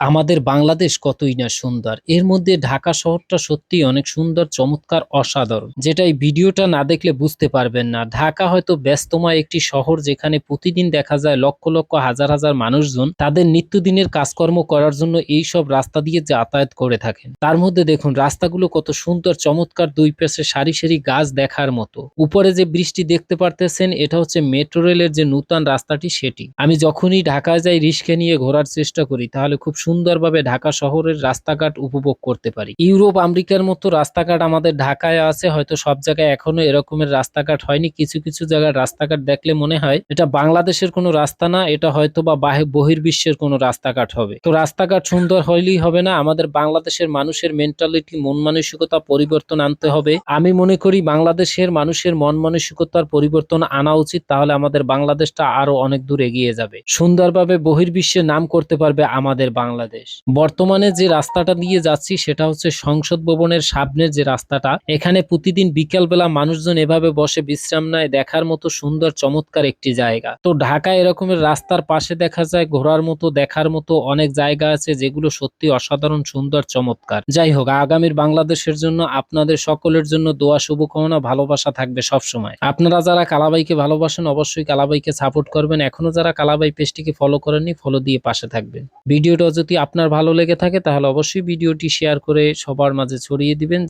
আমাদের বাংলাদেশ কতই না সুন্দর। এর মধ্যে ঢাকা শহরটা সত্যি অনেক সুন্দর, চমৎকার, অসাধারণ। যেটা এই ভিডিওটা না দেখলে বুঝতে পারবেন না। ঢাকা হয়তো ব্যস্তময় একটি শহর যেখানে প্রতিদিন দেখা যায় লক্ষ লক্ষ, হাজার হাজার মানুষজন তাদের নিত্যদিনের কাজকর্ম করার জন্য এই সব রাস্তা দিয়ে যাতায়াত করে থাকেন। তার মধ্যে দেখুন, রাস্তাগুলো কত সুন্দর, চমৎকার দুই পাশে সারি সারি গাছ দেখার মতো। উপরে যে বৃষ্টি দেখতে পারতেছেন, এটা হচ্ছে মেট্রো রেলের যে নূতন রাস্তাটি, সেটি। আমি যখনই ঢাকায় যাই, রিস্কে নিয়ে ঘোরার চেষ্টা করি, তাহলে খুব সুন্দরভাবে ঢাকা শহরের রাস্তাঘাট উপভোগ করতে পারি। ইউরোপ, আমেরিকার মতো রাস্তাঘাট আমাদের ঢাকায় আছে, হয়তো সব জায়গায় এখনও এরকমের রাস্তাঘাট হয়নি। কিছু কিছু জায়গায় রাস্তাঘাট দেখলে মনে হয় এটা বাংলাদেশের কোনো রাস্তা না, এটা হয়তো বা বাহি- বহির্বিশ্বের কোনো রাস্তাঘাট হবে। তো রাস্তাঘাট সুন্দর হইলেই হবে না, আমাদের বাংলাদেশের মানুষের মেন্টালিটি মন মানসিকতা পরিবর্তন আনতে হবে। আমি মনে করি বাংলাদেশের মানুষের মন মানসিকতার পরিবর্তন আনা উচিত, তাহলে আমাদের বাংলাদেশটা আরও অনেক দূর এগিয়ে যাবে। সুন্দরভাবে বহির্বিশ্বে নাম করতে পারবে আমাদের বাংলাদেশ। বর্তমানে যে রাস্তাটা দিয়ে যাচ্ছি সেটা হচ্ছে সংসদ ভবনের সামনের যে রাস্তাটা। এখানে প্রতিদিন বিকেলবেলা মানুষজন এভাবে বসে বিশ্রাম নেয়, দেখার মতো সুন্দর, চমৎকার একটি জায়গা। তো ঢাকায় এরকমের রাস্তার পাশে দেখা যায়, ঘোরার মতো, দেখার মতো অনেক জায়গা আছে যেগুলো সত্যি অসাধারণ, সুন্দর, চমৎকার। যাই হোক, আগামীর বাংলাদেশের জন্য আপনাদের সকলের জন্য দোয়া, শুভকামনা, ভালোবাসা থাকবে সব সময় আপনারা যারা কালাবাইকে ভালোবাসেন, অবশ্যই কালাবাইকে সাপোর্ট করবেন। এখনও যারা কালাবাই পেজটিকে ফলো করেননি, ফলো দিয়ে পাশে থাকবেন। ভিডিওটা যদি আপনার ভালো লেগে থাকে তাহলে অবশ্যই ভিডিওটি শেয়ার করে সবার মাঝে ছড়িয়ে দিবেন।